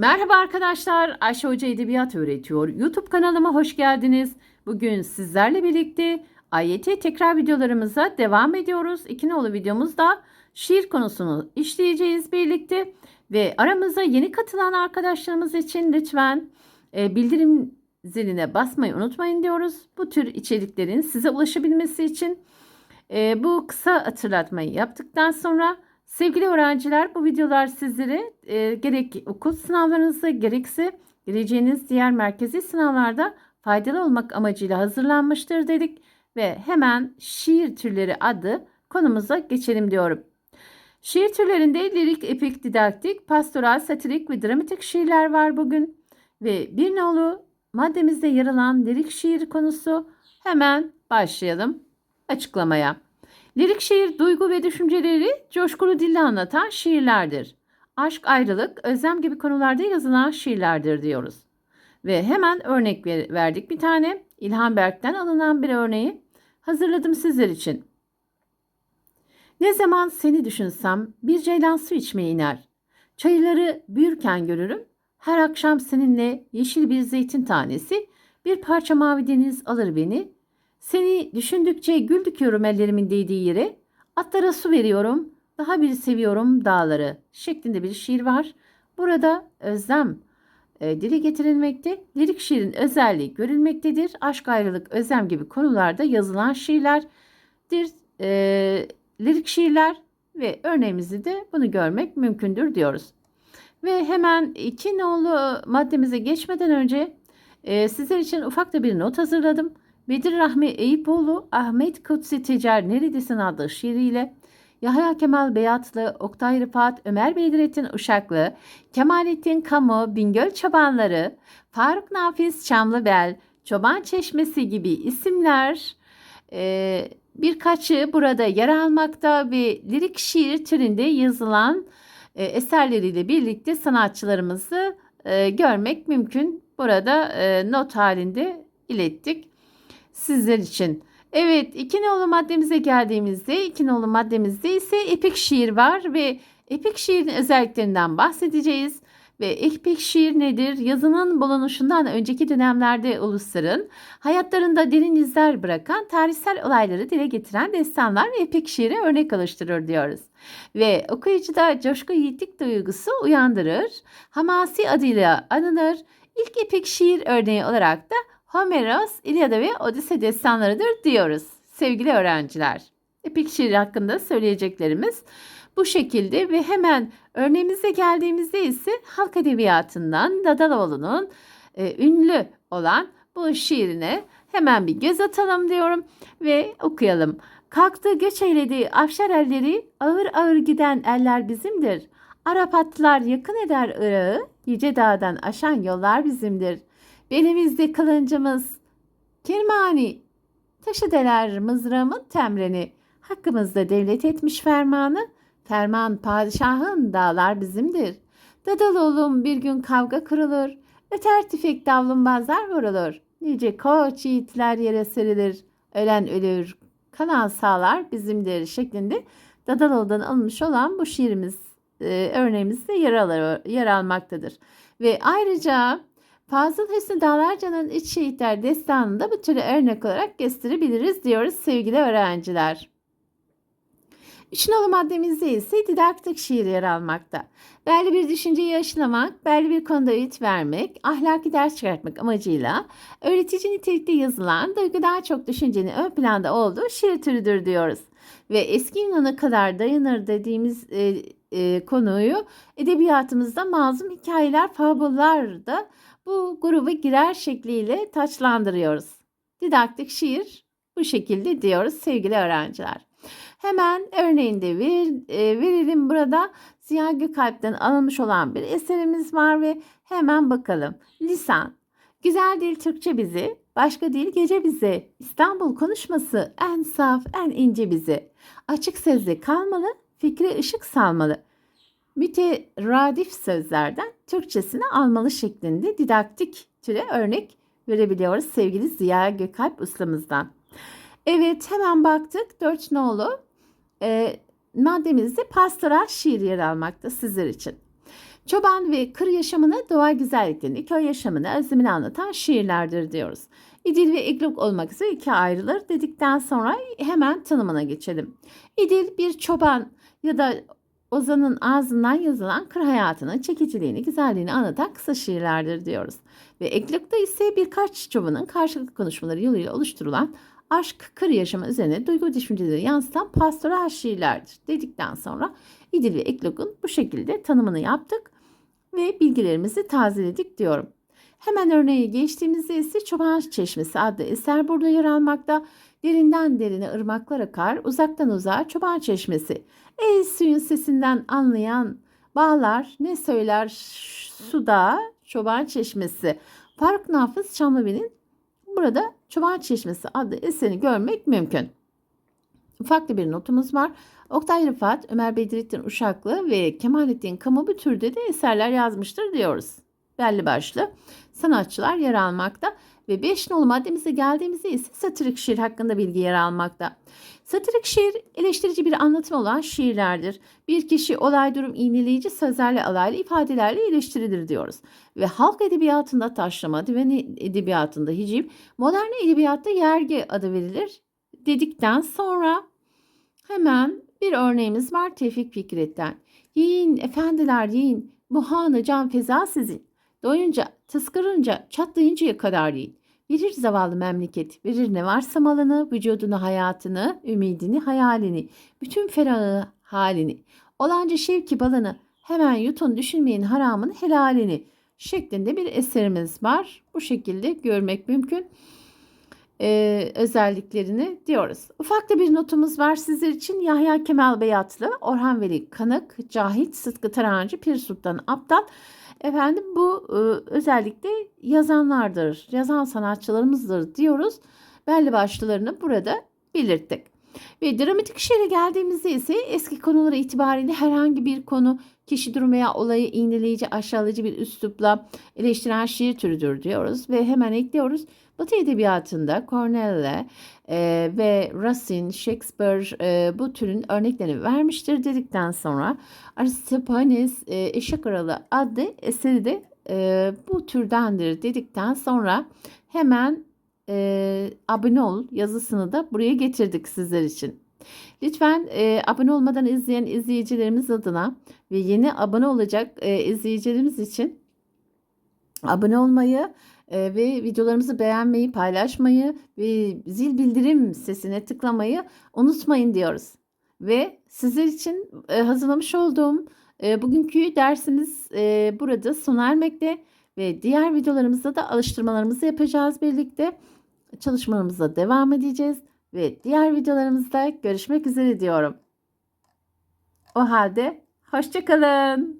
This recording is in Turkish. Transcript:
Merhaba arkadaşlar, Ayşe Hoca Edebiyat öğretiyor. YouTube kanalıma hoş geldiniz. Bugün sizlerle birlikte AYT tekrar videolarımıza devam ediyoruz. İki nolu videomuzda şiir konusunu işleyeceğiz birlikte. Ve aramıza yeni katılan arkadaşlarımız için lütfen e, bildirim ziline basmayı unutmayın diyoruz. Bu tür içeriklerin size ulaşabilmesi için e, bu kısa hatırlatmayı yaptıktan sonra sevgili öğrenciler bu videolar sizlere e, gerek okul sınavlarınızda gerekse gireceğiniz diğer merkezi sınavlarda faydalı olmak amacıyla hazırlanmıştır dedik ve hemen şiir türleri adı konumuza geçelim diyorum. Şiir türlerinde lirik, epik, didaktik, pastoral, satirik ve dramatik şiirler var bugün. Ve bir nolu maddemizde yer alan lirik şiir konusu hemen başlayalım açıklamaya. Lirik şiir duygu ve düşünceleri coşkulu dille anlatan şiirlerdir. Aşk, ayrılık, özlem gibi konularda yazılan şiirlerdir diyoruz. Ve hemen örnek ver- verdik bir tane. İlhan Berk'ten alınan bir örneği hazırladım sizler için. Ne zaman seni düşünsem bir ceylan su içmeye iner. Çayırları büyürken görürüm. Her akşam seninle yeşil bir zeytin tanesi, bir parça mavi deniz alır beni. Seni düşündükçe gül ellerimin değdiği yere. Atlara su veriyorum, daha bir seviyorum dağları şeklinde bir şiir var. Burada özlem e, dile getirilmekte. Lirik şiirin özelliği görülmektedir. Aşk, ayrılık, özlem gibi konularda yazılan şiirlerdir. E, lirik şiirler ve örneğimizi de bunu görmek mümkündür diyoruz. Ve hemen iki nolu maddemize geçmeden önce e, sizler için ufak da bir not hazırladım. Bedir Rahmi Eyüpoğlu, Ahmet Kutsi Tecer Neredesin adlı şiiriyle Yahya Kemal Beyatlı, Oktay Rıfat, Ömer Bedirettin Uşaklı, Kemalettin Kamu, Bingöl Çobanları, Faruk Nafiz Çamlıbel, Çoban Çeşmesi gibi isimler e, birkaçı burada yer almakta ve lirik şiir türünde yazılan e, eserleriyle birlikte sanatçılarımızı e, görmek mümkün. Burada e, not halinde ilettik sizler için. Evet iki nolu maddemize geldiğimizde iki nolu maddemizde ise epik şiir var ve epik şiirin özelliklerinden bahsedeceğiz. Ve epik şiir nedir? Yazının bulunuşundan önceki dönemlerde ulusların hayatlarında derin izler bırakan tarihsel olayları dile getiren destanlar ve epik şiire örnek alıştırır diyoruz. Ve okuyucuda coşku yiğitlik duygusu uyandırır. Hamasi adıyla anılır. İlk epik şiir örneği olarak da Homeros, İlyada ve Odise destanlarıdır diyoruz sevgili öğrenciler. Epik şiir hakkında söyleyeceklerimiz bu şekilde ve hemen örneğimize geldiğimizde ise halk edebiyatından Dadaloğlu'nun e, ünlü olan bu şiirine hemen bir göz atalım diyorum ve okuyalım. Kalktı göç eyledi afşar elleri ağır ağır giden eller bizimdir. Arap atlar yakın eder Irak'ı yüce dağdan aşan yollar bizimdir. Belimizde kılıncımız kirmani taşı deler mızrağımın temreni. Hakkımızda devlet etmiş fermanı ferman padişahın dağlar bizimdir. Dadaloğlum bir gün kavga kırılır. Öter tüfek davlumbazlar vurulur. Nice koç yiğitler yere serilir. Ölen ölür, kalan sağlar bizimdir şeklinde Dadaloğlu'dan alınmış olan bu şiirimiz e, örneğimizde yer, alır, yer almaktadır. Ve ayrıca Fazıl Hüsnü Dağlarca'nın İç Şehitler Destanı'nda bu türü örnek olarak gösterebiliriz diyoruz sevgili öğrenciler. Üç nolu maddemizde ise didaktik şiir yer almakta. Belli bir düşünceyi aşılamak, belli bir konuda öğüt vermek, ahlaki ders çıkartmak amacıyla öğretici nitelikte yazılan, duygu daha çok düşüncenin ön planda olduğu şiir türüdür diyoruz. Ve eski Yunan'a kadar dayanır dediğimiz e, e, konuyu edebiyatımızda mazlum hikayeler, fabullar da bu grubu girer şekliyle taçlandırıyoruz. Didaktik şiir bu şekilde diyoruz sevgili öğrenciler. Hemen örneğinde ver, e, verelim burada Ziya Gökalp'ten alınmış olan bir eserimiz var ve hemen bakalım. Lisan. Güzel dil Türkçe bizi, başka dil gece bizi. İstanbul konuşması en saf, en ince bizi. Açık sözle kalmalı, fikre ışık salmalı. Müteradif sözlerden Türkçesini almalı şeklinde didaktik türe örnek verebiliyoruz sevgili Ziya Gökalp ustamızdan. Evet hemen baktık. Dört nolu e, maddemizde pastoral şiir yer almakta sizler için. Çoban ve kır yaşamını, doğa güzelliklerini, köy yaşamını, özlemini anlatan şiirlerdir diyoruz. İdil ve igluk olmak üzere ikiye ayrılır dedikten sonra hemen tanımına geçelim. İdil bir çoban ya da Ozan'ın ağzından yazılan kır hayatının çekiciliğini, güzelliğini anlatan kısa şiirlerdir diyoruz. Ve eklukta ise birkaç çobanın karşılıklı konuşmaları yoluyla oluşturulan aşk, kır yaşamı üzerine duygu düşünceleri yansıtan pastoral şiirlerdir dedikten sonra İdil ve Eklok'un bu şekilde tanımını yaptık ve bilgilerimizi tazeledik diyorum. Hemen örneğe geçtiğimizde ise Çoban Çeşmesi adlı eser burada yer almakta. Derinden derine ırmaklar akar, uzaktan uzağa Çoban Çeşmesi. Ey suyun sesinden anlayan bağlar ne söyler suda Çoban Çeşmesi. Faruk Nafız Çamlıbel'in burada Çoban Çeşmesi adlı eserini görmek mümkün. Ufak bir notumuz var. Oktay Rıfat, Ömer Bedrettin Uşaklı ve Kemalettin Kamu bu türde de eserler yazmıştır diyoruz. Belli başlı sanatçılar yer almakta ve 5 nolu maddemize geldiğimizde ise satirik şiir hakkında bilgi yer almakta. Satirik şiir eleştirici bir anlatım olan şiirlerdir. Bir kişi olay durum iğneleyici sözlerle alaylı ifadelerle eleştirilir diyoruz. Ve halk edebiyatında taşlama, divan edebiyatında hiciv, modern edebiyatta yergi adı verilir dedikten sonra hemen bir örneğimiz var Tevfik Fikret'ten. Yiyin efendiler yiyin, muhanı can feza sizin. Doyunca, tıskırınca, çatlayıncaya kadar yiyin. Verir zavallı memleket, verir ne varsa malını, vücudunu, hayatını, ümidini, hayalini, bütün ferahı halini. Olanca şevki balını, hemen yutun düşünmeyin haramın helalini şeklinde bir eserimiz var. Bu şekilde görmek mümkün e, özelliklerini diyoruz. Ufak da bir notumuz var sizler için. Yahya Kemal Beyatlı, Orhan Veli Kanık, Cahit Sıtkı Tarancı, Pir Sultan Abdal. Efendim bu e, özellikle yazanlardır, yazan sanatçılarımızdır diyoruz. Belli başlılarını burada belirttik. Ve dramatik şiire geldiğimizde ise eski konulara itibariyle herhangi bir konu, kişi durum veya olayı iğneleyici, aşağılayıcı bir üslupla eleştiren şiir türüdür diyoruz. Ve hemen ekliyoruz. Batı edebiyatında Corneille e, ve Racine, Shakespeare e, bu türün örneklerini vermiştir dedikten sonra Aristophanes e, Eşek Kralı adlı eseri de e, bu türdendir dedikten sonra hemen e, abone ol yazısını da buraya getirdik sizler için. Lütfen e, abone olmadan izleyen izleyicilerimiz adına ve yeni abone olacak e, izleyicilerimiz için abone olmayı e, ve videolarımızı beğenmeyi, paylaşmayı ve zil bildirim sesine tıklamayı unutmayın diyoruz. Ve sizler için e, hazırlamış olduğum e, bugünkü dersimiz e, burada sona ermekte ve diğer videolarımızda da alıştırmalarımızı yapacağız birlikte. Çalışmalarımıza devam edeceğiz ve diğer videolarımızda görüşmek üzere diyorum. O halde hoşçakalın.